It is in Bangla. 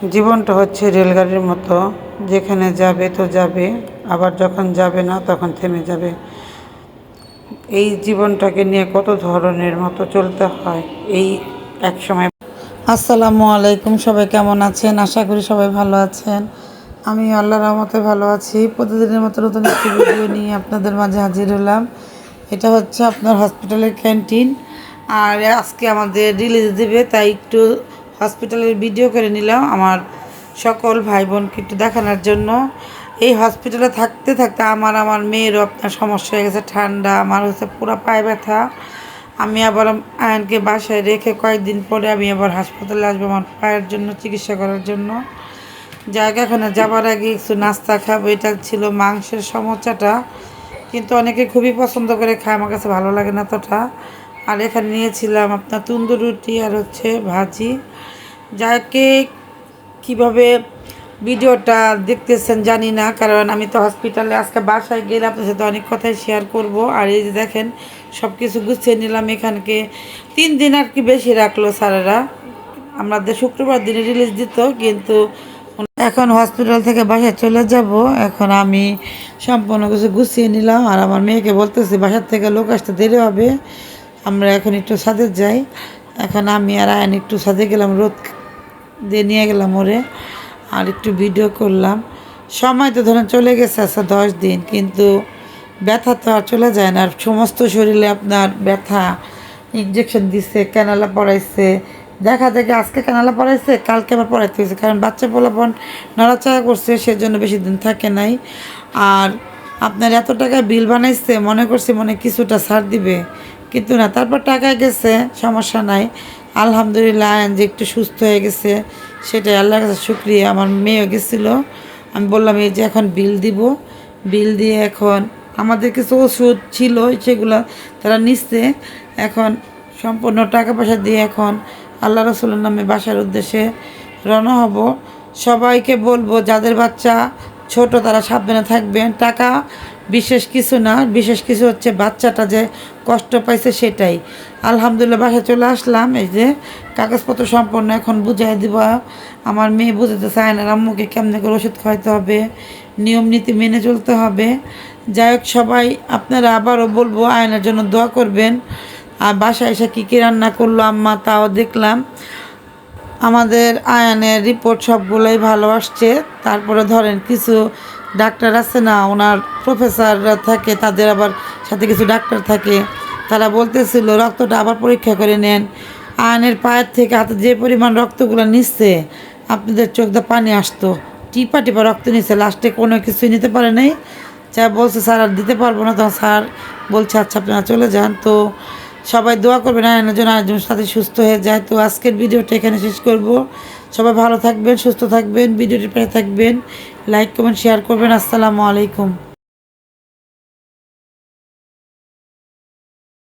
জীবনটা হচ্ছে রেলগাড়ির মতো। যেখানে যাবে তো যাবে, আবার যখন যাবে না তখন থেমে যাবে। এই জীবনটাকে নিয়ে কত ধরনের মতো চলতে হয়, এই এক সময়। আসসালামু আলাইকুম, সবাই কেমন আছেন? আশা করি সবাই ভালো আছেন। আমি আল্লাহ রহমতে ভালো আছি। প্রতিদিনের মতো নতুন একটি ভিডিও নিয়ে আপনাদের মাঝে হাজির হলাম। এটা হচ্ছে আপনার হসপিটালের ক্যান্টিন। আর আজকে আমাদের রিলিজ দেবে, তাই একটু হসপিটালের ভিডিও করে নিলাম আমার সকল ভাই বোনকে একটু দেখানোর জন্য। এই হসপিটালে থাকতে থাকতে আমার আমার মেয়েরও আপনার সমস্যা হয়ে গেছে, ঠান্ডা, আমার হচ্ছে পুরো পায়ে ব্যথা। আমি আবার আয়নকে বাসায় রেখে কয়েকদিন পরে আমি আবার হাসপাতালে আসব আমার পায়ের জন্য চিকিৎসা করার জন্য। জায়গাখানে যাবার আগে একটু নাস্তা খাব, এটা ছিল মাংসের সমোচাটা। কিন্তু অনেকে খুবই পছন্দ করে খায়, আমার কাছে ভালো লাগে না তোটা আর এখানে নিয়েছিলাম আপনার তন্দুর রুটি আর হচ্ছে ভাজি। যাকে কীভাবে ভিডিওটা দেখতেছেন জানি না, কারণ আমি তো হসপিটালে আজকে বাসায় গেলে আপনার সাথে অনেক কথাই শেয়ার করব। আর এই যে দেখেন সব কিছু গুছিয়ে নিলাম এখানকে। তিন দিন আর কি বেশি রাখল স্যারেরা। আমাদের শুক্রবার দিনে রিলিজ দিত, কিন্তু এখন হসপিটাল থেকে বাসায় চলে যাব। এখন আমি সম্পূর্ণ কিছু গুছিয়ে নিলাম। আর আমার মেয়েকে বলতেছি, বাসার থেকে লোক আসতে দেরি হবে। আমরা এখন একটু ছাদে যাই। এখন আমি আর আয়ন একটু ছাদে গেলাম রোদ দিয়ে নিয়ে গেলাম ওরে। আর একটু ভিডিও করলাম। সময় তো ধরেন চলে গেছে আচ্ছা দশ দিন, কিন্তু ব্যথা তো আর চলে যায় না। আর সমস্ত শরীরে আপনার ব্যথা ইঞ্জেকশন দিছে ক্যানালা পড়াইছে দেখা দেখে আজকে ক্যানালা পড়াইছে কালকে আবার পড়াইতে হয়েছে। কারণ বাচ্চা পোলাপন নড়াচড়া করছে, সেজন্য বেশি দিন থাকে নাই। আর আপনার এত টাকা বিল বানাইছে, মনে করছে মনে কিছুটা ছাড় দিবে। কিন্তু না। তারপর টাকা গেছে, সমস্যা নাই। আলহামদুলিল্লাহ আয়ন যে একটু সুস্থ হয়ে গেছে। সেটাই আল্লাহর কাছে শুক্রিয়া। আমার মেয়েও গেছিল। আমি বললাম, এই যে এখন বিল দিব। বিল দিয়ে এখন আমাদের কিছু ওষুধ ছিল, সেগুলো তারা নিচ্ছে। এখন সম্পূর্ণ টাকা পয়সা দিয়ে এখন আল্লাহ রসুলের নামে বাসার উদ্দেশ্যে রওনা হব। সবাইকে বলব, যাদের বাচ্চা ছোট, তারা সাবধানে থাকবেন। টাকা বিশেষ কিছু না, বিশেষ কিছু হচ্ছে বাচ্চাটা যে কষ্ট পাইছে সেটাই। আলহামদুলিল্লাহ, বাসায় চলে আসলাম, এই যে কাগজপত্র সম্পূর্ণ এখন বুঝাই দিব। আমার মেয়ে বুঝতে চায় না আম্মুকে কেমনে করে ওষুধ খাওয়াতে হবে, নিয়ম, নীতি মেনে চলতে হবে। যাই হোক, সবাই আপনারা আবারও বলব, আয়নার জন্য দোয়া করবেন। আর বাসায় এসে কী কী রান্না করল আম্মা, তাও দেখলাম। আমাদের আয়নের রিপোর্ট সবগুলোই ভালো আসছে। তারপরে ধরেন কিছু ডাক্তার আছে না, ওনার প্রফেসররা থাকে, তাদের আবার সাথে কিছু ডাক্তার থাকে, তারা বলতেছিল রক্তটা আবার পরীক্ষা করে নেন। আয়নের পায়ের থেকে হাতে যে পরিমাণ রক্তগুলো নিচ্ছে, আপনাদের চোখ দিয়ে পানি আসতো। টিপা টিপা রক্ত নিচ্ছে লাস্টে কোনো কিছুই নিতে পারে নাই। যা বলছে স্যার আর দিতে পারব না, তখন স্যার বলছে আচ্ছা আপনারা চলে যান। তো সবাই দোয়া করবেন আয়নের জন্য আয়োজন সাথে সুস্থ হয়ে যায়। তো আজকের ভিডিওটা এখানে শেষ করব। সবাই ভালো থাকবেন, সুস্থ থাকবেন, ভিডিওটি পেয়ে থাকবেন। লাইক কমেন্ট শেয়ার করবেন। আসসালামু আলাইকুম।